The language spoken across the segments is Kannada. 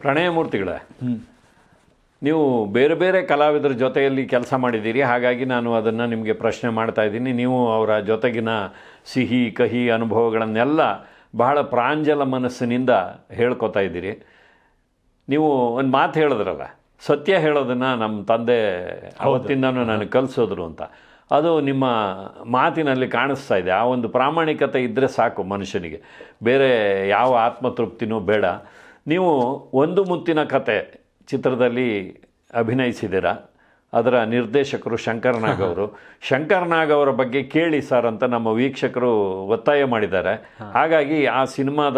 ಪ್ರಣಯಮೂರ್ತಿಗಳೇ ನೀವು ಬೇರೆ ಬೇರೆ ಕಲಾವಿದರ ಜೊತೆಯಲ್ಲಿ ಕೆಲಸ ಮಾಡಿದ್ದೀರಿ ಹಾಗಾಗಿ ನಾನು ಅದನ್ನು ನಿಮಗೆ ಪ್ರಶ್ನೆ ಮಾಡ್ತಾ ಇದ್ದೀನಿ. ನೀವು ಅವರ ಜೊತೆಗಿನ ಸಿಹಿ ಕಹಿ ಅನುಭವಗಳನ್ನೆಲ್ಲ ಬಹಳ ಪ್ರಾಂಜಲ ಮನಸ್ಸಿನಿಂದ ಹೇಳ್ಕೊತಾ ಇದ್ದೀರಿ. ನೀವು ಒಂದು ಮಾತು ಹೇಳಿದ್ರಲ್ಲ ಸತ್ಯ ಹೇಳೋದನ್ನು ನಮ್ಮ ತಂದೆ ಅವತ್ತಿಂದನೂ ನನಗೆ ಕಲಿಸೋದ್ರು ಅಂತ. ಅದು ನಿಮ್ಮ ಮಾತಿನಲ್ಲಿ ಕಾಣಿಸ್ತಾ ಇದೆ. ಆ ಒಂದು ಪ್ರಾಮಾಣಿಕತೆ ಇದ್ದರೆ ಸಾಕು ಮನುಷ್ಯನಿಗೆ. ಬೇರೆ ಯಾವ ಆತ್ಮತೃಪ್ತಿನೂ ಬೇಡ. ನೀವು ಒಂದು ಮುತ್ತಿನ ಕತೆ ಚಿತ್ರದಲ್ಲಿ ಅಭಿನಯಿಸಿದ್ದೀರಾ? ಅದರ ನಿರ್ದೇಶಕರು ಶಂಕರ್ ನಾಗ್ ಅವರು. ಶಂಕರ್ ನಾಗ್ ಅವರ ಬಗ್ಗೆ ಕೇಳಿ ಸರ್ ಅಂತ ನಮ್ಮ ವೀಕ್ಷಕರು ಒತ್ತಾಯ ಮಾಡಿದ್ದಾರೆ. ಹಾಗಾಗಿ ಆ ಸಿನಿಮಾದ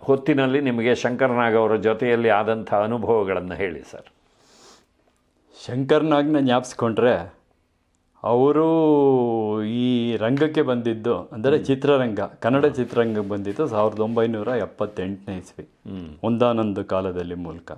ಹೊತ್ತಿನಲ್ಲಿ ನಿಮಗೆ ಶಂಕರ್ನಾಗ್ ಅವರ ಜೊತೆಯಲ್ಲಿ ಆದಂಥ ಅನುಭವಗಳನ್ನು ಹೇಳಿ ಸರ್. ಶಂಕರ್ನಾಗ್ನ ಜ್ಞಾಪಿಸ್ಕೊಂಡ್ರೆ ಅವರು ಈ ರಂಗಕ್ಕೆ ಬಂದಿದ್ದು ಅಂದರೆ ಚಿತ್ರರಂಗ ಕನ್ನಡ ಚಿತ್ರರಂಗಕ್ಕೆ ಬಂದಿದ್ದು ಸಾವಿರದ ಒಂಬೈನೂರ ಎಪ್ಪತ್ತೆಂಟನೇ ಇಸ್ವಿ ಒಂದಾನೊಂದು ಕಾಲದಲ್ಲಿ ಮೂಲಕ.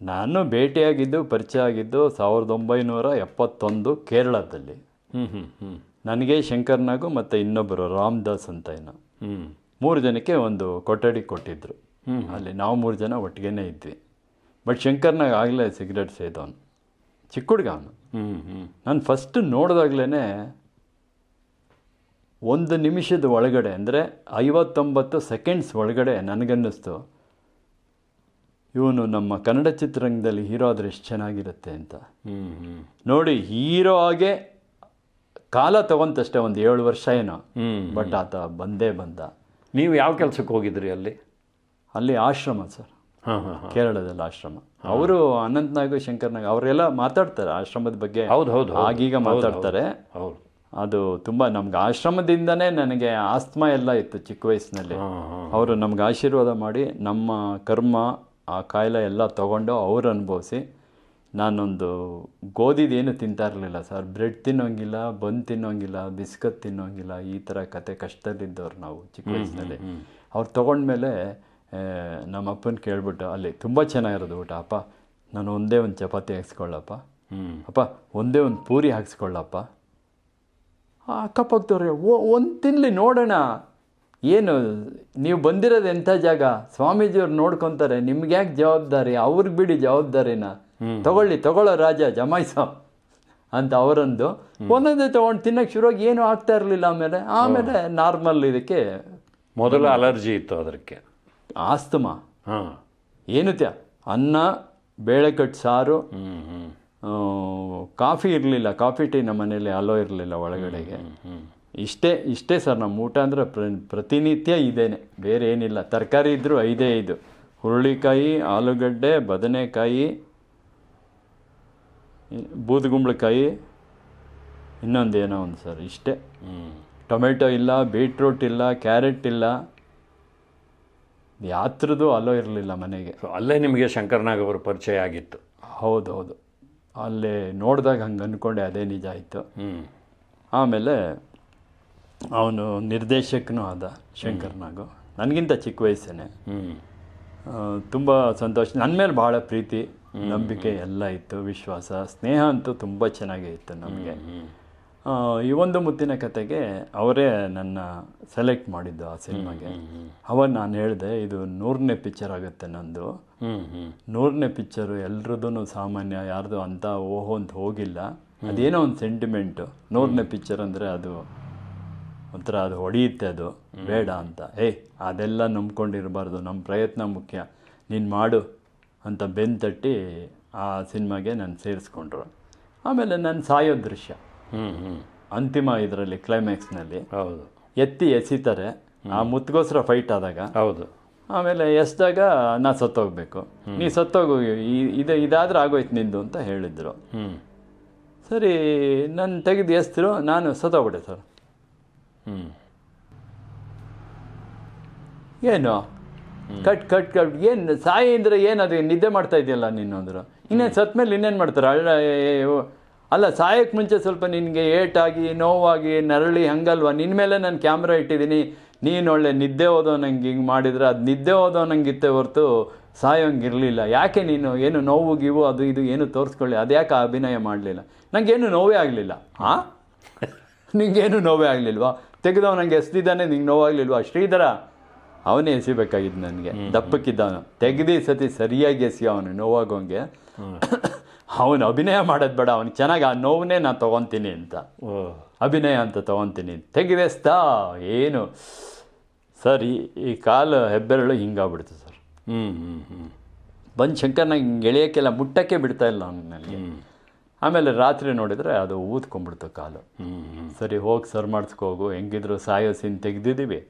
ನಾನು ಭೇಟಿಯಾಗಿದ್ದು ಪರಿಚಯ ಆಗಿದ್ದು ಸಾವಿರದ ಒಂಬೈನೂರ ಎಪ್ಪತ್ತೊಂದು ಕೇರಳದಲ್ಲಿ. ಹ್ಞೂ ಹ್ಞೂ ಹ್ಞೂ ನನಗೆ ಶಂಕರ್ನಾಗು ಮತ್ತು ಇನ್ನೊಬ್ಬರು ರಾಮದಾಸ್ ಅಂತ ಏನೋ ಹ್ಞೂ ಮೂರು ಜನಕ್ಕೆ ಒಂದು ಕೊಠಡಿ ಕೊಟ್ಟಿದ್ದರು ಅಲ್ಲಿ ನಾವು ಮೂರು ಜನ ಒಟ್ಟಿಗೆನೇ ಇದ್ವಿ. ಬಟ್ ಶಂಕರ್ನಾಗ ಆಗಲೇ ಸಿಗರೇಟ್ ಸೇದವನು ಚಿಕ್ಕ ಹುಡುಗ ಅವನು. ಹ್ಞೂ ಹ್ಞೂ ನಾನು ಫಸ್ಟ್ ನೋಡಿದಾಗ್ಲೇ ಒಂದು ನಿಮಿಷದ ಒಳಗಡೆ ಅಂದರೆ ಐವತ್ತೊಂಬತ್ತು ಸೆಕೆಂಡ್ಸ್ ಒಳಗಡೆ ನನಗನ್ನಿಸ್ತು ಇವನು ನಮ್ಮ ಕನ್ನಡ ಚಿತ್ರರಂಗದಲ್ಲಿ ಹೀರೋ ಆದರೆ ಎಷ್ಟು ಚೆನ್ನಾಗಿರುತ್ತೆ ಅಂತ. ಹ್ಞೂ ಹ್ಞೂ ನೋಡಿ ಹೀರೋ ಆಗೇ ಕಾಲ ತಗೊಂತಷ್ಟೇ ಒಂದು ಏಳು ವರ್ಷ ಏನೋ ಬಟ್ ಆತ ಬಂದೇ ಬಂದ. ನೀವು ಯಾವ ಕೆಲಸಕ್ಕೆ ಹೋಗಿದ್ರಿ ಅಲ್ಲಿ? ಅಲ್ಲಿ ಆಶ್ರಮ ಸರ್. ಕೇರಳದಲ್ಲಿ ಆಶ್ರಮ. ಅವರು ಶಂಕರ್ ಶಂಕರ್ನಾಗ್ ಅವರೆಲ್ಲ ಮಾತಾಡ್ತಾರೆ ಆಶ್ರಮದ ಬಗ್ಗೆ. ಹೌದು ಹೌದು. ಆಗೀಗ ಮಾತಾಡ್ತಾರೆ. ಹೌದು ಅದು ತುಂಬಾ ನಮ್ಗೆ ಆಶ್ರಮದಿಂದನೇ ನನಗೆ ಆಸ್ತಮ ಎಲ್ಲ ಇತ್ತು ಚಿಕ್ಕ ವಯಸ್ಸಿನಲ್ಲಿ. ಅವರು ನಮ್ಗೆ ಆಶೀರ್ವಾದ ಮಾಡಿ ನಮ್ಮ ಕರ್ಮ ಆ ಕಾಯಿಲೆ ಎಲ್ಲ ತಗೊಂಡು ಅವ್ರು ಅನುಭವಿಸಿ ನಾನೊಂದು ಗೋಧಿದೇನು ತಿಂತಾ ಇರಲಿಲ್ಲ ಸರ್. ಬ್ರೆಡ್ ತಿನ್ನೋಂಗಿಲ್ಲ ಬನ್ ತಿನ್ನೋಂಗಿಲ್ಲ ಬಿಸ್ಕತ್ ತಿನ್ನೋಂಗಿಲ್ಲ ಈ ಥರ ಕತೆ ಕಷ್ಟದಲ್ಲಿದ್ದವ್ರು ನಾವು ಚಿಕ್ಕ ವಯಸ್ಸಿನಲ್ಲಿ. ಅವ್ರು ತೊಗೊಂಡ್ಮೇಲೆ ನಮ್ಮ ಅಪ್ಪನ ಕೇಳ್ಬಿಟ್ಟು ಅಲ್ಲಿ ತುಂಬ ಚೆನ್ನಾಗಿರೋದು ಊಟ ಅಪ್ಪ. ನಾನು ಒಂದೇ ಒಂದು ಚಪಾತಿ ಹಾಕ್ಸ್ಕೊಳ್ಳಪ್ಪ. ಹ್ಞೂ ಅಪ್ಪ ಒಂದೇ ಒಂದು ಪೂರಿ ಹಾಕ್ಸ್ಕೊಳ್ಳಪ್ಪ. ಅಕ್ಕಪಕ್ಕದವ್ರೆ ಓ ಒಂದು ತಿನ್ನಲಿ ನೋಡೋಣ. ಏನು ನೀವು ಬಂದಿರೋದು ಎಂಥ ಜಾಗ? ಸ್ವಾಮೀಜಿಯವ್ರು ನೋಡ್ಕೊತಾರೆ. ನಿಮ್ಗೆ ಯಾಕೆ ಜವಾಬ್ದಾರಿ? ಅವ್ರಿಗೆ ಬಿಡಿ ಜವಾಬ್ದಾರಿನ. ತಗೊಳ್ಳಿ ತಗೊಳ್ಳೋ ರಾಜ ಜಮಾಯಿಸೋ ಅಂತ ಅವರಂದು ಒಂದೊಂದೇ ತೊಗೊಂಡು ತಿನ್ನಕ್ಕೆ ಶುರುವಾಗಿ ಏನೂ ಆಗ್ತಾ ಇರಲಿಲ್ಲ ಆಮೇಲೆ. ಆಮೇಲೆ ನಾರ್ಮಲ್ ಇದಕ್ಕೆ ಮೊದಲು ಅಲರ್ಜಿ ಇತ್ತು ಅದಕ್ಕೆ. ಆಸ್ತಮ. ಹಾಂ. ಏನು ತ್ಯ ಅನ್ನ ಬೇಳೆಕಟ್ಟು ಸಾರು. ಕಾಫಿ ಇರಲಿಲ್ಲ. ಕಾಫಿ ಟೀ ನಮ್ಮ ಮನೇಲಿ ಅಲೋ ಇರಲಿಲ್ಲ ಒಳಗಡೆಗೆ. ಇಷ್ಟೇ ಇಷ್ಟೇ ಸರ್ ನಮ್ಮ ಊಟ ಅಂದರೆ ಪ್ರ ಪ್ರತಿನಿತ್ಯ ಇದೇನೆ. ಬೇರೆ ಏನಿಲ್ಲ. ತರಕಾರಿ ಇದ್ದರೂ ಐದೇ ಐದು. ಹುರುಳಿಕಾಯಿ ಆಲೂಗಡ್ಡೆ ಬದನೆಕಾಯಿ ಬೂದುಗುಂಬಳಕಾಯಿ ಇನ್ನೊಂದು ಏನೋ ಒಂದು ಸರ್ ಇಷ್ಟೇ. ಹ್ಞೂ ಟೊಮೆಟೊ ಇಲ್ಲ ಬೀಟ್ರೂಟ್ ಇಲ್ಲ ಕ್ಯಾರೆಟ್ ಇಲ್ಲ. ಯಾತ್ರದ್ದು ಅಲೋ ಇರಲಿಲ್ಲ ಮನೆಗೆ. ಸೊ ಅಲ್ಲೇ ನಿಮಗೆ ಶಂಕರ್ನಾಗ್ ಅವರ ಪರಿಚಯ ಆಗಿತ್ತು. ಹೌದು ಹೌದು ಅಲ್ಲೇ ನೋಡಿದಾಗ ಹಂಗೆ ಅಂದ್ಕೊಂಡೆ ಅದೇ ನಿಜ ಆಯಿತು. ಆಮೇಲೆ ಅವನು ನಿರ್ದೇಶಕನೂ ಆದ ಶಂಕರ್ನಾಗು. ನನಗಿಂತ ಚಿಕ್ಕ ವಯಸ್ಸೇನೆ. ತುಂಬ ಸಂತೋಷ. ನನ್ನ ಮೇಲೆ ಭಾಳ ಪ್ರೀತಿ ನಂಬಿಕೆ ಎಲ್ಲ ಇತ್ತು ವಿಶ್ವಾಸ ಸ್ನೇಹ ಅಂತೂ ತುಂಬ ಚೆನ್ನಾಗೇ ಇತ್ತು ನಮಗೆ. ಈ ಒಂದು ಮುತ್ತಿನ ಕತೆಗೆ ಅವರೇ ನನ್ನ ಸೆಲೆಕ್ಟ್ ಮಾಡಿದ್ದು ಆ ಸಿನಿಮಾಗೆ. ಅವಾಗ ನಾನು ಹೇಳಿದೆ ಇದು ನೂರನೇ ಪಿಕ್ಚರ್ ಆಗುತ್ತೆ ನಂದು. ನೂರನೇ ಪಿಕ್ಚರು ಎಲ್ರದ್ದು ಸಾಮಾನ್ಯ ಯಾರ್ದು ಅಂತ ಓಹೋ ಅಂತ ಹೋಗಿಲ್ಲ. ಅದೇನೋ ಒಂದು ಸೆಂಟಿಮೆಂಟು ನೂರನೇ ಪಿಕ್ಚರ್ ಅಂದರೆ ಅದು ಒಂಥರ ಅದು ಹೊಡೆಯುತ್ತೆ ಅದು. ಬೇಡ ಅಂತ. ಏಯ್ ಅದೆಲ್ಲ ನಂಬ್ಕೊಂಡಿರಬಾರ್ದು. ನಮ್ಮ ಪ್ರಯತ್ನ ಮುಖ್ಯ. ನೀನು ಮಾಡು ಅಂತ ಬೆನ್ ತಟ್ಟಿ ಆ ಸಿನಿಮಾಗೆ ನಾನು ಸೇರಿಸ್ಕೊಂಡ್ರು. ಆಮೇಲೆ ನಾನು ಸಾಯೋ ದೃಶ್ಯ. ಅಂತಿಮ ಇದರಲ್ಲಿ ಕ್ಲೈಮ್ಯಾಕ್ಸ್ನಲ್ಲಿ ಹೌದು. ಎತ್ತಿ ಎಸಿತಾರೆ. ಆ ಮುತ್ತಗೋಸ್ರ ಫೈಟ್ ಆದಾಗ ಹೌದು. ಆಮೇಲೆ ಎಸ್ದಾಗ ನಾ ಸತ್ತೋಗ್ಬೇಕು. ನೀ ಸತ್ತೋಗು ಇದು ಇದಾದ್ರೆ ಆಗೋಯ್ತು ನಿಂದು ಅಂತ ಹೇಳಿದ್ರು. ಸರಿ ನಾನು ತೆಗೆದು ಎಸ್ತಿರು ನಾನು ಸತ್ತೋಗ್ಬಿಟ್ಟೆ ಸರ್. ಏನು? Cut cut cut. ಏನು ಸಾಯಿ ಅಂದ್ರೆ ಏನದು? ನಿದ್ದೆ ಮಾಡ್ತಾ ಇದೆಯಲ್ಲ ನೀನು ಅಂದರು. ಇನ್ನೇನು ಸತ್ತ ಮೇಲೆ ಇನ್ನೇನು ಮಾಡ್ತಾರೆ? ಓ. ಅಲ್ಲ ಸಾಯಕ್ಕೆ ಮುಂಚೆ ಸ್ವಲ್ಪ ನಿನಗೆ ಏಟಾಗಿ ನೋವಾಗಿ ನರಳಿ ಹಂಗಲ್ವಾ? ನಿನ್ನ ಮೇಲೆ ನಾನು ಕ್ಯಾಮ್ರಾ ಇಟ್ಟಿದ್ದೀನಿ ನೀನು ಒಳ್ಳೆ ನಿದ್ದೆ ಓದೋ ನಂಗೆ ಹಿಂಗೆ ಮಾಡಿದ್ರೆ ಅದು ನಿದ್ದೆ ಓದೋ ನಂಗಿತ್ತೆ ಹೊರತು ಸಾಯೋಂಗಿರಲಿಲ್ಲ. ಯಾಕೆ ನೀನು ಏನು ನೋವು ಗೀವು ಅದು ಇದು ಏನು ತೋರಿಸ್ಕೊಳ್ಳಿ? ಅದ್ಯಾಕೆ ಅಭಿನಯ ಮಾಡಲಿಲ್ಲ? ನನಗೇನು ನೋವೇ ಆಗಲಿಲ್ಲ ಹಾಂ ನಿಂಗೇನು ನೋವೇ ಆಗಲಿಲ್ವಾ? ತೆಗೆದವ ನಂಗೆ ಎಸ್ದಿದ್ದಾನೆ ನಿಂಗೆ ನೋವಾಗಲಿಲ್ವಾ? ಶ್ರೀಧರ ಅವನೇ ಎಸಿಬೇಕಾಗಿದ್ದು ನನಗೆ. ದಪ್ಪಕ್ಕಿದ್ದವನು ತೆಗೆದಿ ಸತಿ ಸರಿಯಾಗಿ ಎಸಿ ಅವನು ನೋವಾಗೋಂಗೆ. ಅವನು ಅಭಿನಯ ಮಾಡೋದು ಬೇಡ ಅವ್ನಿಗೆ ಚೆನ್ನಾಗಿ ಆ ನೋವನ್ನೇ ನಾನು ತೊಗೊತೀನಿ ಅಂತ. ಅಭಿನಯ ಅಂತ ತೊಗೊತೀನಿ. ತೆಗಿವೇಸ್ತಾ ಏನು? ಸರ್ ಈ ಈ ಕಾಲು ಹೆಬ್ಬೆರಳು ಹಿಂಗಾಗ್ಬಿಡ್ತು ಸರ್. ಹ್ಞೂ ಹ್ಞೂ ಹ್ಞೂ ಬಂದು ಶಂಕರ್ನ ಹಿಂಗೆ ಎಳೆಯೋಕ್ಕೆಲ್ಲ ಮುಟ್ಟಕ್ಕೆ ಬಿಡ್ತಾ ಇಲ್ಲ ಅವ್ನು ನನಗೆ. ಆಮೇಲೆ ರಾತ್ರಿ ನೋಡಿದರೆ ಅದು ಊದ್ಕೊಂಡ್ಬಿಡ್ತು ಕಾಲು. ಹ್ಞೂ ಹ್ಞೂ ಸರಿ ಹೋಗಿ ಸರ್ ಮಾಡಿಸ್ಕೋಗು ಹೆಂಗಿದ್ರು ಸಾಯೋ ಸೀನ್ ತೆಗೆದಿದ್ದೀವಿ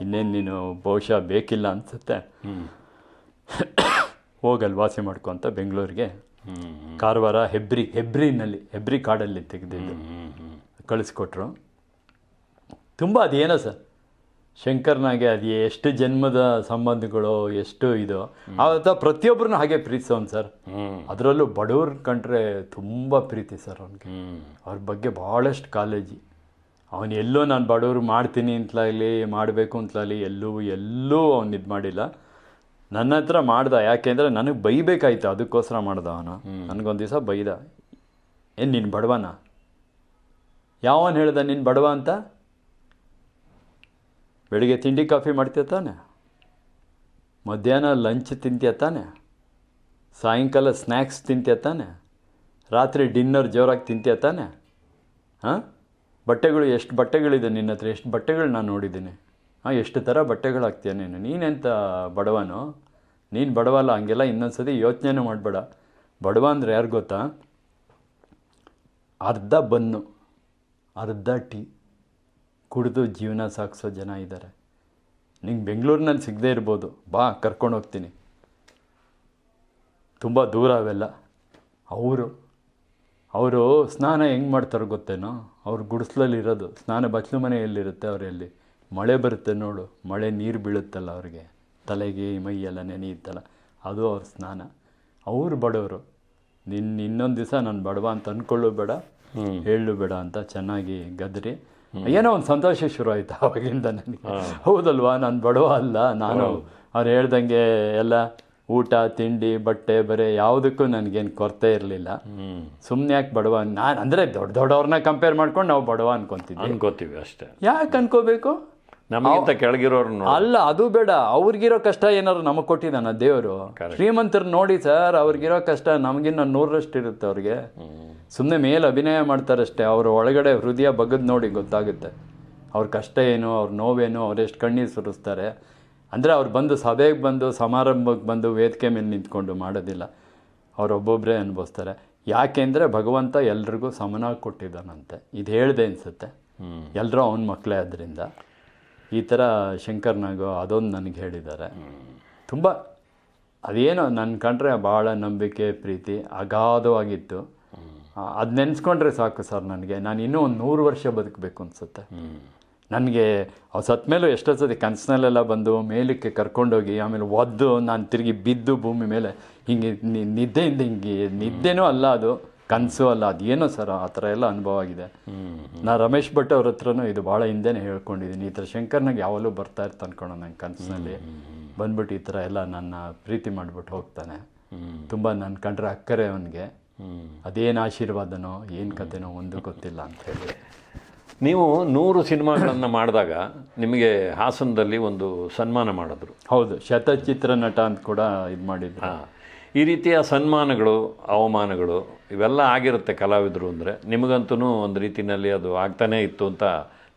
ಇನ್ನೇನು ನೀನು ಬಹುಶಃ ಬೇಕಿಲ್ಲ ಅನಿಸುತ್ತೆ. ಹೋಗಲ್ಲಿ ವಾಸಿ ಮಾಡ್ಕೊ ಅಂತ ಬೆಂಗಳೂರಿಗೆ. ಕಾರವಾರ ಹೆಬ್ರಿ ಹೆಬ್ರಿನಲ್ಲಿ ಹೆಬ್ರಿ ಕಾಡಲ್ಲಿ ತೆಗೆದಿದ್ದು ಕಳಿಸ್ಕೊಟ್ರು. ತುಂಬ ಅದೇನೋ ಸರ್ ಶಂಕರ್ನಾಗೆ ಅದು ಎಷ್ಟು ಜನ್ಮದ ಸಂಬಂಧಗಳು ಎಷ್ಟು ಇದು. ಆವತ್ತ ಪ್ರತಿಯೊಬ್ಬರನ್ನ ಹಾಗೆ ಪ್ರೀತಿಸೋನ್ ಸರ್. ಅದರಲ್ಲೂ ಬಡವ್ರ ಕಂಡ್ರೆ ತುಂಬ ಪ್ರೀತಿ ಸರ್ ಅವನಿಗೆ. ಅವ್ರ ಬಗ್ಗೆ ಭಾಳಷ್ಟು ಕಾಲೇಜಿ ಅವನು ಎಲ್ಲೋ ನಾನು ಬಡವ್ರು ಮಾಡ್ತೀನಿ ಅಂತಲಾಗಲಿ ಮಾಡಬೇಕು ಅಂತಲಾಗಲಿ ಎಲ್ಲೂ ಎಲ್ಲೂ ಅವ್ನು ಇದು ಮಾಡಿಲ್ಲ. ನನ್ನ ಹತ್ರ ಮಾಡ್ದ ಯಾಕೆಂದರೆ ನನಗೆ ಬೈಬೇಕಾಯ್ತು ಅದಕ್ಕೋಸ್ಕರ ಮಾಡ್ದ ಅವನು. ನನಗೊಂದು ದಿವಸ ಬೈದ. ಏನು ನೀನು ಬಡವನ? ಯಾವನ್ ಹೇಳ್ದ ನೀನು ಬಡವ ಅಂತ? ಬೆಳಿಗ್ಗೆ ತಿಂಡಿ ಕಾಫಿ ಮಾಡ್ತೀಯ ತಾನೆ? ಮಧ್ಯಾಹ್ನ ಲಂಚ್ ತಿಂತೀಯ ತಾನೆ? ಸಾಯಂಕಾಲ ಸ್ನ್ಯಾಕ್ಸ್ ತಿಂತೀಯ ತಾನೆ? ರಾತ್ರಿ ಡಿನ್ನರ್ ಜೋರಾಗಿ ತಿಂತೀಯ ತಾನೆ? ಹಾಂ? ಬಟ್ಟೆಗಳು ಎಷ್ಟು ಬಟ್ಟೆಗಳಿದೆ ನಿನ್ನ ಹತ್ರ ಎಷ್ಟು ಬಟ್ಟೆಗಳು ನಾನು ನೋಡಿದ್ದೀನಿ? ಹಾಂ ಎಷ್ಟು ಥರ ಬಟ್ಟೆಗಳು ಹಾಕ್ತೀಯ ನೀನು? ನೀನೆಂತ ಬಡವನು? ನೀನು ಬಡವಲ್ಲ, ಹಂಗೆಲ್ಲ ಇನ್ನೊಂದು ಸತಿ ಯೋಚನೆನೂ ಮಾಡಬೇಡ. ಬಡವ ಅಂದರೆ ಯಾರು ಗೊತ್ತಾ? ಅರ್ಧ ಬನ್ನು, ಅರ್ಧ ಟೀ ಕುಡಿದು ಜೀವನ ಸಾಗಿಸೋ ಜನ ಇದ್ದಾರೆ ನಿಂಗೆ ಬೆಂಗಳೂರಿನಲ್ಲಿ ಸಿಗದೇ ಇರ್ಬೋದು. ಬಾ, ಕರ್ಕೊಂಡು ಹೋಗ್ತೀನಿ. ತುಂಬ ದೂರ ಅವೆಲ್ಲ. ಅವರು ಅವರು ಸ್ನಾನ ಹೆಂಗೆ ಮಾಡ್ತಾರೋ ಗೊತ್ತೇನೋ? ಅವ್ರ ಗುಡಿಸ್ಲಲ್ಲಿ ಇರೋದು ಸ್ನಾನ ಬಚ್ಚಲು ಮನೆಯಲ್ಲಿರುತ್ತೆ ಅವರಲ್ಲಿ ಮಳೆ ಬರುತ್ತೆ ನೋಡು ಮಳೆ ನೀರು ಬೀಳುತ್ತಲ್ಲ ಅವ್ರಿಗೆ. ತಲೆಗೆ ಮೈ ಎಲ್ಲ ನೆನೆಯುತ್ತಲ್ಲ. ಅದು ಅವ್ರ ಸ್ನಾನ. ಅವರು ಬಡವರು. ನಿನ್ನ ಇನ್ನೊಂದು ದಿವಸ ನಾನು ಬಡವ ಅಂತ ಅಂದ್ಕೊಳ್ಳು ಬೇಡ ಹೇಳು ಬೇಡ ಅಂತ ಚೆನ್ನಾಗಿ ಗದ್ರಿ. ಏನೋ ಒಂದು ಸಂತೋಷ ಶುರು ಆಯ್ತು ಅವಾಗಿಂದ ನನಗೆ. ಹೌದಲ್ವಾ? ನಾನು ಬಡವ ಅಲ್ಲ ನಾನು ಅವ್ರು ಹೇಳ್ದಂಗೆ ಎಲ್ಲ ಊಟ ತಿಂಡಿ ಬಟ್ಟೆ ಬರೆ ಯಾವುದಕ್ಕೂ ನನಗೇನು ಕೊರತೆ ಇರಲಿಲ್ಲ. ಸುಮ್ಮನೆ ಯಾಕೆ ಬಡವ? ನಾನು ಅಂದರೆ ದೊಡ್ಡ ದೊಡ್ಡವ್ರನ್ನ ಕಂಪೇರ್ ಮಾಡ್ಕೊಂಡು ನಾವು ಬಡವ ಅನ್ಕೊತೀವಿ ಅನ್ಕೋತೀವಿ ಅಷ್ಟೇ. ಯಾಕೆ ಅನ್ಕೋಬೇಕು? ನಮಗಿಂತ ಕೆಳಗಿರೋರು ಅಲ್ಲ ಅದು ಬೇಡ. ಅವ್ರಿಗಿರೋ ಕಷ್ಟ ಏನಾದ್ರು ನಮಗೆ ಕೊಟ್ಟಿದ್ದಾನ ದೇವರು? ಶ್ರೀಮಂತರು ನೋಡಿ ಸರ್ ಅವ್ರಿಗಿರೋ ಕಷ್ಟ ನಮಗಿನ್ನ ನೂರರಷ್ಟು ಇರುತ್ತೆ ಅವ್ರಿಗೆ ಸುಮ್ಮನೆ ಮೇಲೆ ಅಭಿನಯ ಮಾಡ್ತಾರಷ್ಟೇ. ಅವ್ರ ಒಳಗಡೆ ಹೃದಯ ಬಗ್ಗದ್ ನೋಡಿ ಗೊತ್ತಾಗುತ್ತೆ. ಅವ್ರ ಕಷ್ಟ ಏನು ಅವ್ರ ನೋವೇನು ಅವ್ರು ಎಷ್ಟು ಕಣ್ಣೀರು ಸುರಿಸ್ತಾರೆ. ಅಂದರೆ ಅವ್ರು ಬಂದು ಸಭೆಗೆ ಬಂದು ಸಮಾರಂಭಕ್ಕೆ ಬಂದು ವೇದಿಕೆ ಮೇಲೆ ನಿಂತ್ಕೊಂಡು ಮಾಡೋದಿಲ್ಲ. ಅವರೊಬ್ಬೊಬ್ಬರೇ ಅನುಭವಿಸ್ತಾರೆ. ಯಾಕೆಂದರೆ ಭಗವಂತ ಎಲ್ರಿಗೂ ಸಮನಾಗಿ ಕೊಟ್ಟಿದ್ದಾನಂತೆ. ಇದು ಹೇಳ್ದೆ ಅನಿಸುತ್ತೆ. ಎಲ್ಲರೂ ಅವನ ಮಕ್ಕಳೇ ಅದರಿಂದ ಈ ಥರ ಶಂಕರ್ನಾಗು ಅದೊಂದು ನನಗೆ ಹೇಳಿದ್ದಾರೆ. ತುಂಬ ಅದೇನೋ ನನ್ನ ಕಂಡ್ರೆ ಭಾಳ ನಂಬಿಕೆ, ಪ್ರೀತಿ ಅಗಾಧವಾಗಿತ್ತು. ಅದು ನೆನೆಸ್ಕೊಂಡ್ರೆ ಸಾಕು ಸರ್ ನನಗೆ. ನಾನು ಇನ್ನೂ ಒಂದು ನೂರು ವರ್ಷ ಬದುಕಬೇಕು ಅನಿಸುತ್ತೆ. ನನಗೆ ಅವ್ರು ಸತ್ತ ಮೇಲೂ ಎಷ್ಟೋ ಸತಿ ಕನಸಿನಲ್ಲೆಲ್ಲ ಬಂದು ಮೇಲಕ್ಕೆ ಕರ್ಕೊಂಡೋಗಿ ಆಮೇಲೆ ಒದ್ದು ನಾನು ತಿರುಗಿ ಬಿದ್ದು ಭೂಮಿ ಮೇಲೆ ಹಿಂಗೆ ನಿದ್ದೆಯಿಂದ ಹಿಂಗೆ ನಿದ್ದೆನೂ ಅಲ್ಲ ಅದು. ಕನಸು ಅಲ್ಲ ಅದೇನೋ ಸರ್ ಆ ಥರ ಎಲ್ಲ ಅನುಭವ ಆಗಿದೆ. ನಾ ರಮೇಶ್ ಭಟ್ ಅವ್ರ ಹತ್ರನೂ ಇದು ಭಾಳ ಹಿಂದೆನೇ ಹೇಳ್ಕೊಂಡಿದ್ದೀನಿ. ಈ ಥರ ಶಂಕರ್ನಾಗ ಯಾವಾಗಲೂ ಬರ್ತಾ ಇರ್ತ ಅನ್ಕೊಳೋ ನನ್ನ ಕನಸಿನಲ್ಲಿ. ಬಂದ್ಬಿಟ್ಟು ಈ ಥರ ಎಲ್ಲ ನನ್ನ ಪ್ರೀತಿ ಮಾಡಿಬಿಟ್ಟು ಹೋಗ್ತಾನೆ. ತುಂಬ ನನ್ನ ಕಂಡ್ರೆ ಅಕ್ಕರೆ ಅವನಿಗೆ. ಅದೇನು ಆಶೀರ್ವಾದನೋ ಏನು ಕತೆನೋ ಒಂದು ಗೊತ್ತಿಲ್ಲ ಅಂತ ಹೇಳಿ. ನೀವು ನೂರು ಸಿನಿಮಾಗಳನ್ನು ಮಾಡಿದಾಗ ನಿಮಗೆ ಹಾಸನದಲ್ಲಿ ಒಂದು ಸನ್ಮಾನ ಮಾಡಿದ್ರು. ಹೌದು ಶತಚಿತ್ರ ನಟ ಅಂತ ಕೂಡ ಇದು ಮಾಡಿದ್ರು. ಈ ರೀತಿಯ ಸನ್ಮಾನಗಳು ಅವಮಾನಗಳು ಇವೆಲ್ಲ ಆಗಿರುತ್ತೆ ಕಲಾವಿದರು ಅಂದರೆ. ನಿಮಗಂತೂ ಒಂದು ರೀತಿಯಲ್ಲಿ ಅದು ಆಗ್ತಾನೇ ಇತ್ತು ಅಂತ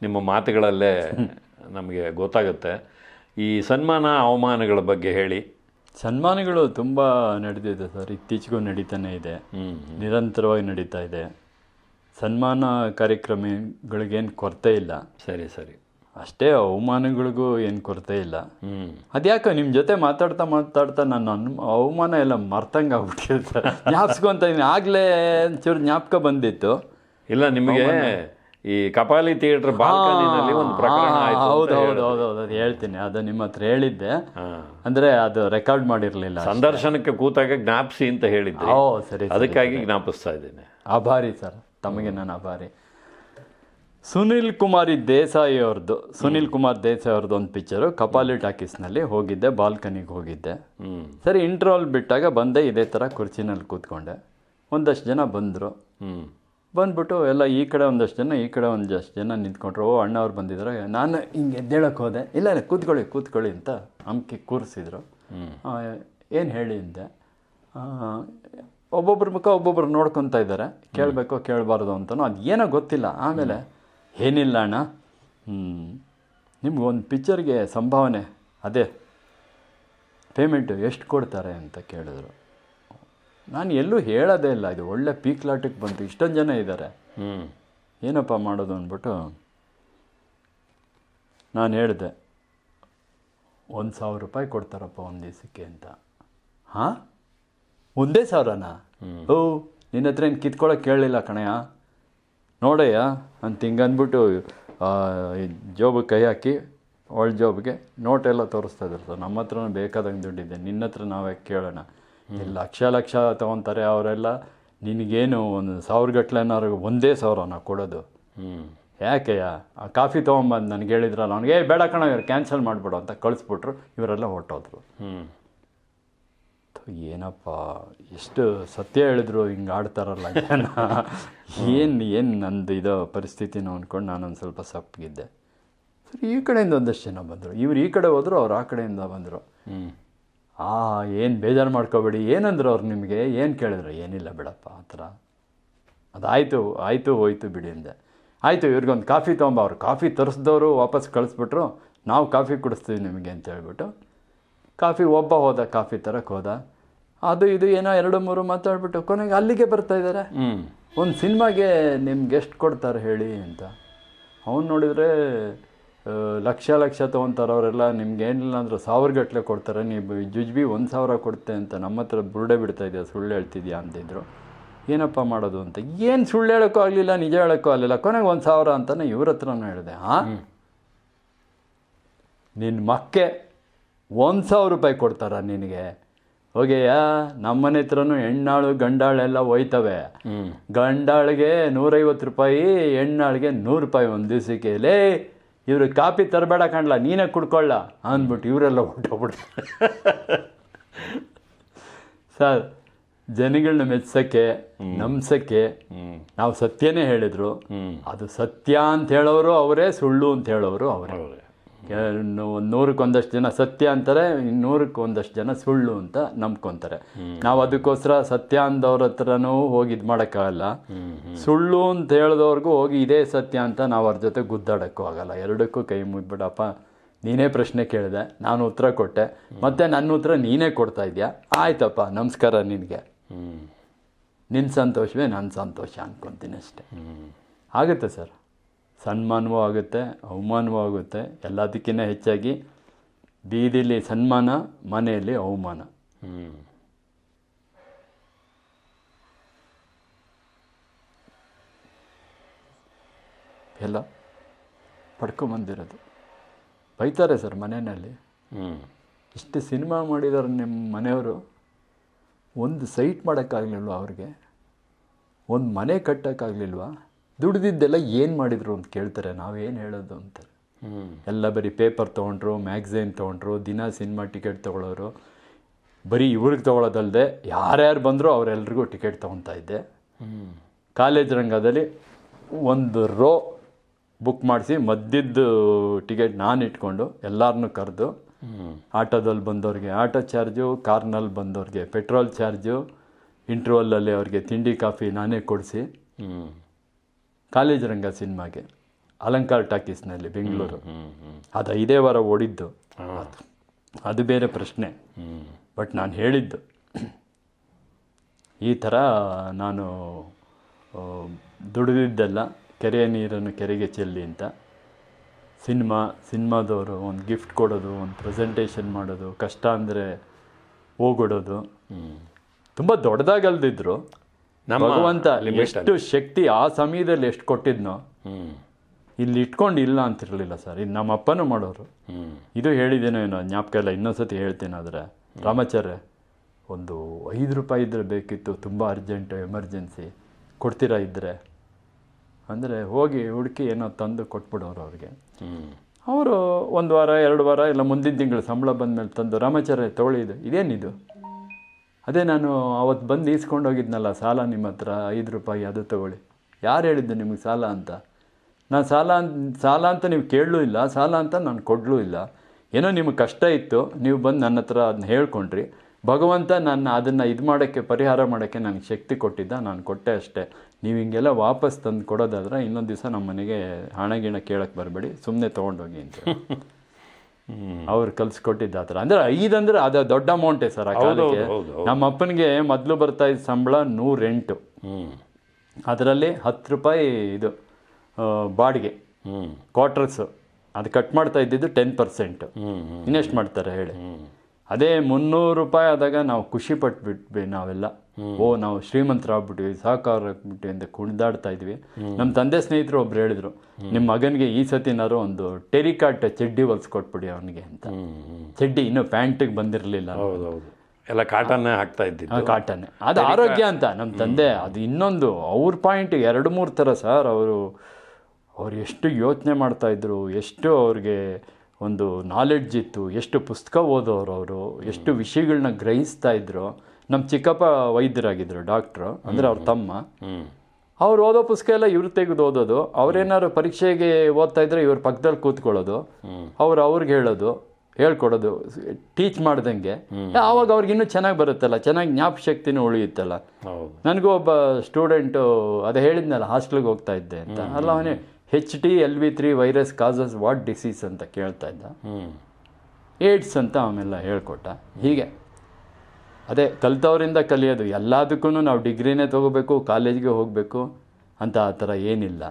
ನಿಮ್ಮ ಮಾತುಗಳಲ್ಲೇ ನಮಗೆ ಗೊತ್ತಾಗುತ್ತೆ. ಈ ಸನ್ಮಾನ ಅವಮಾನಗಳ ಬಗ್ಗೆ ಹೇಳಿ. ಸನ್ಮಾನಗಳು ತುಂಬ ನಡೆದಿದೆ ಸರ್. ಇತ್ತೀಚೆಗೂ ನಡೀತಾನೆ ಇದೆ. ಹ್ಞೂ ನಿರಂತರವಾಗಿ ನಡೀತಾ ಇದೆ. ಸನ್ಮಾನ ಕಾರ್ಯಕ್ರಮಗಳಿಗೇನು ಕೊರತೆ ಇಲ್ಲ. ಸರಿ ಸರಿ. ಅಷ್ಟೇ ಅವಮಾನಗಳಿಗೂ ಏನು ಕೊರತೆ ಇಲ್ಲ. ಅದ್ಯಾಕೋ ನಿಮ್ಮ ಜೊತೆ ಮಾತಾಡ್ತಾ ಮಾತಾಡ್ತಾ ನನ್ನ ಅನು ಅವಮಾನ ಎಲ್ಲ ಮರ್ತಂಗೆ ಆಗ್ಬಿಟ್ಟಿರ್ತಾರೆ ಜ್ಞಾಪಿಸ್ಕೊಂತ ಇದ್ದೀನಿ ಆಗಲೇ ಒಂಚೂರು ಜ್ಞಾಪಕ ಬಂದಿತ್ತು. ಇಲ್ಲ ನಿಮಗೆ ಈ ಕಪಾಲಿ ಥಿಯೇಟರ್ ಬಾಲ್ಕನಿನಲ್ಲಿ ಒಂದು ಪ್ರಕರಣ ಆಯಿತು ಹೌದು ಹೌದು ಹೌದು ಹೌದು ಅದು ಹೇಳ್ತೀನಿ. ಅದು ನಿಮ್ಮ ಹತ್ರ ಹೇಳಿದ್ದೆ. ಅಂದ್ರೆ ಅದು ರೆಕಾರ್ಡ್ ಮಾಡಿರಲಿಲ್ಲ ಸಂದರ್ಶನಕ್ಕೆ ಕೂತಾಗ ಜ್ಞಾಪಿಸಿ ಅಂತ ಹೇಳಿದ್ದೆ ಓ ಸರಿ ಅದಕ್ಕಾಗಿ ಜ್ಞಾಪಿಸ್ತಾ ಇದ್ದೇನೆ. ಆಭಾರಿ ಸರ್. ತಮಗೆ ನಾನು ಆಭಾರಿ. ಸುನಿಲ್ ಕುಮಾರಿ ದೇಸಾಯಿ ಅವ್ರದ್ದು ಸುನಿಲ್ ಕುಮಾರ್ ದೇಸಾಯಿ ಅವ್ರದ್ದು ಒಂದು ಪಿಕ್ಚರು ಕಪಾಲಿ ಟಾಕೀಸ್ನಲ್ಲಿ ಹೋಗಿದ್ದೆ ಬಾಲ್ಕನಿಗೆ ಹೋಗಿದ್ದೆ. ಸರಿ ಇಂಟ್ರೋಲ್ ಬಿಟ್ಟಾಗ ಬಂದೆ ಇದೇ ಥರ ಕುರ್ಚಿನಲ್ಲಿ ಕೂತ್ಕೊಂಡೆ. ಒಂದಷ್ಟು ಜನ ಬಂದರು. ಬಂದ್ಬಿಟ್ಟು ಎಲ್ಲ ಈ ಕಡೆ ಒಂದಷ್ಟು ಜನ ಈ ಕಡೆ ಒಂದಷ್ಟು ಜನ ನಿಂತ್ಕೊಂಡ್ರು. ಓ ಅಣ್ಣವ್ರು ಬಂದಿದ್ರು. ನಾನು ಹಿಂಗೆ ಎದ್ದೇಳಕ್ಕೆ ಹೋದೆ. ಇಲ್ಲ ಇಲ್ಲ ಕೂತ್ಕೊಳ್ಳಿ ಕೂತ್ಕೊಳ್ಳಿ ಅಂತ ಹಂಪಿ ಕೂರಿಸಿದ್ರು. ಏನು ಹೇಳಿ ಅಂದೆ. ಒಬ್ಬೊಬ್ರ ಮುಖ ಒಬ್ಬೊಬ್ರು ನೋಡ್ಕೊತಾ ಇದ್ದಾರೆ ಕೇಳಬೇಕೋ ಕೇಳಬಾರ್ದು ಅಂತನೋ ಅದು ಏನೋ ಗೊತ್ತಿಲ್ಲ. ಆಮೇಲೆ ಏನಿಲ್ಲ ಅಣ್ಣ. ಹ್ಞೂ ನಿಮ್ಗೊಂದು ಪಿಕ್ಚರ್ಗೆ ಸಂಭಾವನೆ ಅದೇ ಪೇಮೆಂಟು ಎಷ್ಟು ಕೊಡ್ತಾರೆ ಅಂತ ಕೇಳಿದ್ರು. ನಾನು ಎಲ್ಲೂ ಹೇಳೋದೇ ಇಲ್ಲ ಇದು ಒಳ್ಳೆ ಪೀಕ್ಲಾಟಕ್ಕೆ ಬಂತು ಇಷ್ಟೊಂದು ಜನ ಇದ್ದಾರೆ. ಹ್ಞೂ ಏನಪ್ಪ ಮಾಡೋದು ಅಂದ್ಬಿಟ್ಟು ನಾನು ಹೇಳಿದೆ ಒಂದು ಸಾವಿರ ರೂಪಾಯಿ ಕೊಡ್ತಾರಪ್ಪ ಒಂದು ದಿವಸಕ್ಕೆ ಅಂತ. ಹಾಂ? ಒಂದೇ ಸಾವಿರನಾ? ಓ ನಿನ್ನ ಹತ್ರ ಏನು ಕಿತ್ಕೊಳ್ಳೋಕೆ ಕೇಳಲಿಲ್ಲ ಕಣಯ್ಯ? ನೋಡಯ್ಯ ಅಂತ ಹಿಂಗೆ ಅಂದ್ಬಿಟ್ಟು ಜೋಬಿಗೆ ಕೈ ಹಾಕಿ ಅವಳ ಜೇಬಿಗೆ ನೋಟೆಲ್ಲ ತೋರಿಸ್ತಾ ಇದ್ರು ಸರ್. ನಮ್ಮ ಹತ್ರನೂ ಬೇಕಾದಂಗೆ ದುಡ್ಡಿದೆ. ನಿನ್ನ ಹತ್ರ ನಾವೇ ಕೇಳೋಣ. ಇಲ್ಲಿ ಲಕ್ಷ ಲಕ್ಷ ತೊಗೊತಾರೆ ಅವರೆಲ್ಲ. ನಿನಗೇನು ಒಂದು ಸಾವಿರ ಗಟ್ಲೆನಾರು ಒಂದೇ ಸಾವಿರ ನಾವು ಕೊಡೋದು. ಹ್ಞೂ ಯಾಕೆಯ ಆ ಕಾಫಿ ತೊಗೊಂಬಂದು ನನಗೆ ಹೇಳಿದ್ರಲ್ಲ ಅವ್ನಿಗೆ ಏ ಬೇಡ ಕಣ ಇವ್ರು ಕ್ಯಾನ್ಸಲ್ ಮಾಡಿಬಿಡು ಅಂತ ಕಳಿಸ್ಬಿಟ್ರು. ಇವರೆಲ್ಲ ಹೊರಟೋದ್ರು. ಏನಪ್ಪ ಎಷ್ಟು ಸತ್ಯ ಹೇಳಿದ್ರು ಹಿಂಗೆ ಆಡ್ತಾರಲ್ಲ ಜನ. ಏನು ಏನು ನಂದು ಇದೋ ಪರಿಸ್ಥಿತಿನೂ ಅಂದ್ಕೊಂಡು ನಾನೊಂದು ಸ್ವಲ್ಪ ಸಪ್ಪಗಿದ್ದೆ. ಸರಿ ಈ ಕಡೆಯಿಂದ ಒಂದಷ್ಟು ಜನ ಬಂದರು. ಇವ್ರು ಈ ಕಡೆ ಹೋದ್ರು ಅವ್ರು ಆ ಕಡೆಯಿಂದ ಬಂದರು. ಆ ಏನು ಬೇಜಾರು ಮಾಡ್ಕೋಬೇಡಿ. ಏನಂದ್ರು ಅವ್ರು ನಿಮಗೆ? ಏನು ಕೇಳಿದ್ರು? ಏನಿಲ್ಲ ಬಿಡಪ್ಪ ಆ ಥರ. ಅದಾಯಿತು ಆಯಿತು ಹೋಯ್ತು ಬಿಡಿ ಅಂದೆ. ಆಯಿತು ಇವ್ರಿಗೊಂದು ಕಾಫಿ ತೊಗೊಂಬ. ಅವ್ರು ಕಾಫಿ ತರಿಸ್ದವರು ವಾಪಸ್ ಕಳಿಸ್ಬಿಟ್ರು. ನಾವು ಕಾಫಿ ಕುಡಿಸ್ತೀವಿ ನಿಮಗೆ ಅಂತ ಹೇಳ್ಬಿಟ್ಟು ಕಾಫಿ ಒಬ್ಬ ಹೋದ ಕಾಫಿ ತರಕ್ಕೆ ಹೋದ. ಅದು ಇದು ಏನೋ ಎರಡು ಮೂರು ಮಾತಾಡ್ಬಿಟ್ಟು ಕೊನೆಗೆ ಅಲ್ಲಿಗೆ ಬರ್ತಾ ಇದ್ದಾರೆ. ಹ್ಞೂ ಒಂದು ಸಿನಿಮಾಗೆ ನಿಮ್ಗೆ ಎಷ್ಟು ಕೊಡ್ತಾರೆ ಹೇಳಿ ಅಂತ. ಅವ್ನು ನೋಡಿದರೆ ಲಕ್ಷ ಲಕ್ಷ ತೊಗೊತಾರೆ ಅವರೆಲ್ಲ ನಿಮ್ಗೆ ಏನಿಲ್ಲ ಅಂದ್ರೆ ಸಾವಿರ ಗಟ್ಟಲೆ ಕೊಡ್ತಾರೆ. ನೀವು ಜುಜ್ಬಿ ಒಂದು ಸಾವಿರ ಕೊಡ್ತೆ ಅಂತ ನಮ್ಮ ಹತ್ರ ಬುರುಡೆ ಬಿಡ್ತಾ ಇದೆಯಾ ಸುಳ್ಳು ಹೇಳ್ತಿದ್ಯಾ ಅಂತಿದ್ರು. ಏನಪ್ಪ ಮಾಡೋದು ಅಂತ. ಏನು ಸುಳ್ಳು ಹೇಳೋಕ್ಕೂ ಆಗಲಿಲ್ಲ ನಿಜ ಹೇಳೋಕ್ಕೂ ಆಗಲಿಲ್ಲ. ಕೊನೆಗೆ ಒಂದು ಸಾವಿರ ಅಂತಲೇ ಇವ್ರ ಹತ್ರನೂ ಹೇಳಿದೆ ಹಾಂ ನಿನ್ನ ಮಕ್ಕೆ ಒಂದು ಸಾವಿರ ರೂಪಾಯಿ ಕೊಡ್ತಾರ ನಿನಗೆ? ಹೋಗೆಯಾ? ನಮ್ಮನೆ ಹತ್ರನು ಹೆಣ್ಣಾಳು ಗಂಡಾಳೆಲ್ಲ ಹೋಯ್ತವೆ. ಗಂಡಾಳಿಗೆ ನೂರೈವತ್ತು ರೂಪಾಯಿ ಹೆಣ್ಣಾಳಿಗೆ ನೂರು ರೂಪಾಯಿ ಒಂದು ದಿವಸಕ್ಕೆ ಲೇ ಇವ್ರು ಕಾಪಿ ತರಬೇಡ ಕಾಣಲ್ಲ ನೀನೇ ಕುಡ್ಕೊಳ್ಳ ಅಂದ್ಬಿಟ್ಟು ಇವರೆಲ್ಲ ಹೊಟ್ಟೋಗ್ಬಿಡ್ತಾರೆ. ಸರ್ ಜನಗಳನ್ನ ಮೆಚ್ಚಕ್ಕೆ ನಂಬಿಸಕ್ಕೆ ನಾವು ಸತ್ಯನೇ ಹೇಳಿದ್ರು. ಅದು ಸತ್ಯ ಅಂತ ಹೇಳೋರು ಅವರೇ ಸುಳ್ಳು ಅಂತ ಹೇಳೋರು ಅವರೇ. ಹೌದು ಒಂದು ನೂರಕ್ಕೆ ಒಂದಷ್ಟು ಜನ ಸತ್ಯ ಅಂತಾರೆ ನೂರಕ್ಕೆ ಒಂದಷ್ಟು ಜನ ಸುಳ್ಳು ಅಂತ ನಂಬ್ಕೊಂತಾರೆ. ನಾವು ಅದಕ್ಕೋಸ್ಕರ ಸತ್ಯ ಅಂದವ್ರ ಹತ್ರನೂ ಹೋಗಿ ಇದು ಮಾಡೋಕ್ಕಾಗಲ್ಲ. ಸುಳ್ಳು ಅಂತ ಹೇಳಿದವ್ರಿಗೂ ಹೋಗಿ ಇದೇ ಸತ್ಯ ಅಂತ ನಾವು ಅವ್ರ ಜೊತೆ ಗುದ್ದಾಡೋಕ್ಕೂ ಆಗಲ್ಲ. ಎರಡಕ್ಕೂ ಕೈ ಮುಗಿಬಿಡಪ್ಪ ನೀನೇ ಪ್ರಶ್ನೆ ಕೇಳಿದೆ ನಾನು ಉತ್ತರ ಕೊಟ್ಟೆ. ಮತ್ತೆ ನನ್ನ ಉತ್ತರ ನೀನೇ ಕೊಡ್ತಾ ಇದೆಯಾ? ಆಯ್ತಪ್ಪ ನಮಸ್ಕಾರ ನಿನಗೆ. ನಿನ್ನ ಸಂತೋಷವೇ ನನ್ನ ಸಂತೋಷ ಅಂದ್ಕೊತೀನಿ ಅಷ್ಟೆ. ಆಗುತ್ತೆ ಸರ್. ಸನ್ಮಾನವೂ ಆಗುತ್ತೆ ಅವಮಾನವೂ ಆಗುತ್ತೆ ಎಲ್ಲದಕ್ಕಿಂತ ಹೆಚ್ಚಾಗಿ ಬೀದಿಲಿ ಸನ್ಮಾನ ಮನೆಯಲ್ಲಿ ಅವಮಾನ. ಹ್ಞೂ ಎಲ್ಲ ಪಡ್ಕೊಂಬಂದಿರೋದು. ಬೈತಾರೆ ಸರ್ ಮನೆಯಲ್ಲಿ. ಹ್ಞೂ ಇಷ್ಟು ಸಿನಿಮಾ ಮಾಡಿದಾರೆ ನಿಮ್ಮ ಮನೆಯವರು ಒಂದು ಸೈಟ್ ಮಾಡೋಕ್ಕಾಗಲಿಲ್ವ ಅವ್ರಿಗೆ? ಒಂದು ಮನೆ ಕಟ್ಟೋಕ್ಕಾಗಲಿಲ್ವಾ? ದುಡ್ದಿದ್ದೆಲ್ಲ ಏನು ಮಾಡಿದ್ರು ಅಂತ ಕೇಳ್ತಾರೆ ನಾವೇನು ಹೇಳೋದು ಅಂತಾರೆ ಹ್ಞೂ ಎಲ್ಲ ಬರೀ ಪೇಪರ್ ತೊಗೊಂಡ್ರು ಮ್ಯಾಗ್ಝೈನ್ ತೊಗೊಂಡ್ರು ದಿನ ಸಿನಿಮಾ ಟಿಕೆಟ್ ತೊಗೊಳೋರು. ಬರೀ ಇವ್ರಿಗೆ ತೊಗೊಳೋದಲ್ಲದೆ ಯಾರ್ಯಾರು ಬಂದರೂ ಅವರೆಲ್ರಿಗೂ ಟಿಕೆಟ್ ತೊಗೊತಾ ಇದ್ದೆ. ಹ್ಞೂ ಕಾಲೇಜ್ ರಂಗದಲ್ಲಿ ಒಂದು ರೋ ಬುಕ್ ಮಾಡಿಸಿ ಮದ್ದಿದ್ದು ಟಿಕೆಟ್ ನಾನು ಇಟ್ಕೊಂಡು ಎಲ್ಲರನ್ನೂ ಕರೆದು ಆಟೋದಲ್ಲಿ ಬಂದವ್ರಿಗೆ ಆಟೋ ಚಾರ್ಜು ಕಾರ್ನಲ್ಲಿ ಬಂದವ್ರಿಗೆ ಪೆಟ್ರೋಲ್ ಚಾರ್ಜು ಇಂಟ್ರೋಲಲ್ಲಿ ಅವ್ರಿಗೆ ತಿಂಡಿ ಕಾಫಿ ನಾನೇ ಕೊಡಿಸಿ. ಹ್ಞೂ ಕಾಲೇಜ್ ರಂಗ ಸಿನಿಮಾಗೆ. ಅಲಂಕಾರ್ ಟಾಕೀಸ್ನಲ್ಲಿ ಬೆಂಗಳೂರು. ಅದು ಐದೇ ವಾರ ಓಡಿದ್ದು. ಅದು ಬೇರೆ ಪ್ರಶ್ನೆ. ಬಟ್ ನಾನು ಹೇಳಿದ್ದು. ಈ ಥರ ನಾನು ದುಡಿದಿದ್ದೆಲ್ಲ ಕೆರೆಯ ನೀರನ್ನು ಕೆರೆಗೆ ಚೆಲ್ಲಿ ಅಂತ. ಸಿನಿಮಾ ಸಿನಿಮಾದವರು ಒಂದು ಗಿಫ್ಟ್ ಕೊಡೋದು ಒಂದು ಪ್ರೆಸೆಂಟೇಷನ್ ಮಾಡೋದು ಕಷ್ಟ ಅಂದರೆ ಹೋಗೊಡೋದು ತುಂಬ ದೊಡ್ಡದಾಗಲ್ದಿದ್ರು. ಭಗವಂತ limit ಎಷ್ಟು ಶಕ್ತಿ ಆ ಸಮಯದಲ್ಲಿ ಎಷ್ಟು ಕೊಟ್ಟಿದ್ನೋ ಇಲ್ಲಿ ಇಟ್ಕೊಂಡು ಇಲ್ಲ ಅಂತಿರಲಿಲ್ಲ ಸರ್. ಇದು ನಮ್ಮ ಅಪ್ಪನೂ ಮಾಡೋರು. ಇದು ಹೇಳಿದ್ದೇನೋ ಏನೋ ಜ್ಞಾಪಕ ಇಲ್ಲ ಇನ್ನೊಂದ್ಸತಿ ಹೇಳ್ತೀನಿ ಆದರೆ. ರಾಮಾಚಾರ್ಯ ಒಂದು ಐದು ರೂಪಾಯಿ ಇದ್ದರೆ ಬೇಕಿತ್ತು ತುಂಬ ಅರ್ಜೆಂಟು ಎಮರ್ಜೆನ್ಸಿ ಕೊಡ್ತೀರಾ ಇದ್ದರೆ ಅಂದರೆ ಹೋಗಿ ಹುಡುಕಿ ಏನೋ ತಂದು ಕೊಟ್ಬಿಡೋರು ಅವ್ರಿಗೆ. ಅವರು ಒಂದು ವಾರ ಎರಡು ವಾರ ಇಲ್ಲ ಮುಂದಿನ ತಿಂಗಳು ಸಂಬಳ ಬಂದಮೇಲೆ ತಂದು ರಾಮಾಚಾರ್ಯ ತೊಗೊಳ್ಳಿದ್ದು ಇದೇನಿದು? ಅದೇ ನಾನು ಅವತ್ತು ಬಂದು ಈಸ್ಕೊಂಡು ಹೋಗಿದ್ನಲ್ಲ, ಸಾಲ ನಿಮ್ಮ ಹತ್ರ, ಐದು ರೂಪಾಯಿ ಅದು ತಗೊಳ್ಳಿ. ಯಾರು ಹೇಳಿದ್ದು ನಿಮಗೆ ಸಾಲ ಅಂತ? ನಾನು ಸಾಲ ಅಂತ ಸಾಲ ಅಂತ ನೀವು ಕೇಳಲೂ ಇಲ್ಲ, ಸಾಲ ಅಂತ ನಾನು ಕೊಡಲೂ ಇಲ್ಲ. ಏನೋ ನಿಮಗೆ ಕಷ್ಟ ಇತ್ತು, ನೀವು ಬಂದು ನನ್ನ ಹತ್ರ ಅದನ್ನ ಹೇಳ್ಕೊಂಡ್ರಿ. ಭಗವಂತ ನನ್ನ ಅದನ್ನು ಇದು ಮಾಡೋಕ್ಕೆ, ಪರಿಹಾರ ಮಾಡೋಕ್ಕೆ ನನಗೆ ಶಕ್ತಿ ಕೊಟ್ಟಿದ್ದ, ನಾನು ಕೊಟ್ಟೆ ಅಷ್ಟೇ. ನೀವು ಹಿಂಗೆಲ್ಲ ವಾಪಸ್ ತಂದು ಕೊಡೋದಾದ್ರೆ ಇನ್ನೊಂದು ದಿವಸ ನಮ್ಮ ಮನೆಗೆ ಹಣ ಗಿಣ ಕೇಳಕ್ಕೆ ಬರಬೇಡಿ ಸುಮ್ಮನೆ ತೊಗೊಂಡೋಗಿ ಅಂತ ಅವ್ರು ಕಲ್ಸ್ಕೊಟ್ಟಿದ್ದ ಆ ಥರ. ಅಂದರೆ ಐದಂದ್ರೆ ಅದು ದೊಡ್ಡ ಅಮೌಂಟೇ ಸರ್ ಆ ಕಾಲಕ್ಕೆ. ನಮ್ಮ ಅಪ್ಪನಿಗೆ ಮೊದಲು ಬರ್ತಾ ಇದ್ದ ಸಂಬಳ ನೂರೆಂಟು. ಅದರಲ್ಲಿ ಹತ್ತು ರೂಪಾಯಿ ಇದು ಬಾಡಿಗೆ ಕ್ವಾರ್ಟರ್ಸು ಅದು ಕಟ್ ಮಾಡ್ತಾ ಇದ್ದಿದ್ದು ಟೆನ್ ಪರ್ಸೆಂಟ್ ಇನ್ನೆಷ್ಟು ಮಾಡ್ತಾರೆ ಹೇಳಿ. ಅದೇ ಮುನ್ನೂರು ರೂಪಾಯಿ ಆದಾಗ ನಾವು ಖುಷಿ ಪಟ್ಬಿಟ್ವಿ ನಾವೆಲ್ಲ. ಓ ನಾವು ಶ್ರೀಮಂತರಾಗ್ಬಿಟ್ಟಿವಿ ಸಾಕಾರ ಆಗ್ಬಿಟ್ಟಿವಿ ಅಂತ ಕುಣಿದಾಡ್ತಾ ಇದ್ವಿ. ನಮ್ಮ ತಂದೆ ಸ್ನೇಹಿತರು ಒಬ್ರು ಹೇಳಿದ್ರು ನಿಮ್ಮ ಮಗನಿಗೆ ಈ ಸತಿನಾರು ಒಂದು ಟೆರಿಕಾಟ್ ಚಡ್ಡಿ ಹೊಲ್ಸ್ಕೊಟ್ಬಿಡಿ ಅವನಿಗೆ ಅಂತ. ಚಡ್ಡಿ ಇನ್ನೂ ಪ್ಯಾಂಟಿಗೆ ಬಂದಿರಲಿಲ್ಲ ಎಲ್ಲ ಕಾಟನ್ನೇ ಹಾಕ್ತಾ ಇದ್ದಿದ್ದು. ಕಾಟನ್ ಅದು ಆರೋಗ್ಯ ಅಂತ ನಮ್ಮ ತಂದೆ. ಅದು ಇನ್ನೊಂದು ಅವ್ರ ಪಾಯಿಂಟ್ ಎರಡು ಮೂರು ಥರ ಸರ್. ಅವರು ಅವ್ರು ಎಷ್ಟು ಯೋಚನೆ ಮಾಡ್ತಾಯಿದ್ರು ಎಷ್ಟು ಅವ್ರಿಗೆ ಒಂದು ನಾಲೆಡ್ಜ್ ಇತ್ತು ಎಷ್ಟು ಪುಸ್ತಕ ಓದೋರು ಅವರು ಎಷ್ಟು ವಿಷಯಗಳನ್ನ ಗ್ರಹಿಸ್ತಾ ಇದ್ರು. ನಮ್ಮ ಚಿಕ್ಕಪ್ಪ ವೈದ್ಯರಾಗಿದ್ದರು ಡಾಕ್ಟ್ರು ಅಂದರೆ ಅವ್ರ ತಮ್ಮ. ಅವ್ರು ಓದೋ ಪುಸ್ತಕ ಎಲ್ಲ ಇವ್ರು ತೆಗೆದು ಓದೋದು. ಅವ್ರೇನಾದ್ರು ಪರೀಕ್ಷೆಗೆ ಓದ್ತಾ ಇದ್ರೆ ಇವ್ರ ಪಕ್ಕದಲ್ಲಿ ಕೂತ್ಕೊಳ್ಳೋದು. ಅವ್ರು ಅವ್ರಿಗೆ ಹೇಳೋದು ಹೇಳ್ಕೊಡೋದು ಟೀಚ್ ಮಾಡ್ದಂಗೆ. ಆವಾಗ ಅವ್ರಿಗೆ ಇನ್ನೂ ಚೆನ್ನಾಗಿ ಬರುತ್ತಲ್ಲ ಚೆನ್ನಾಗಿ ಜ್ಞಾಪಶಕ್ತಿನೂ ಉಳಿಯುತ್ತಲ್ಲ. ನನಗೂ ಒಬ್ಬ ಸ್ಟೂಡೆಂಟು ಅದು ಹೇಳಿದ್ನಲ್ಲ ಹಾಸ್ಟೆಲ್ಗೆ ಹೋಗ್ತಾ ಇದ್ದೆ ಅಂತ. ಅಲ್ಲ ಅವನೇ H T L V three virus causes what disease ಅಂತ ಕೇಳ್ತಾ ಇದ್ದ. ಏಡ್ಸ್ ಅಂತ ಆಮೇಲೆ ಹೇಳ್ಕೊಟ್ಟ. ಹೀಗೆ. ಅದೇ ಕಲ್ತವರಿಂದ ಕಲಿಯೋದು. ಎಲ್ಲದಕ್ಕೂ ನಾವು ಡಿಗ್ರಿನೇ ತೊಗೋಬೇಕು ಕಾಲೇಜ್ಗೆ ಹೋಗಬೇಕು ಅಂತ ಆ ಥರ ಏನಿಲ್ಲ.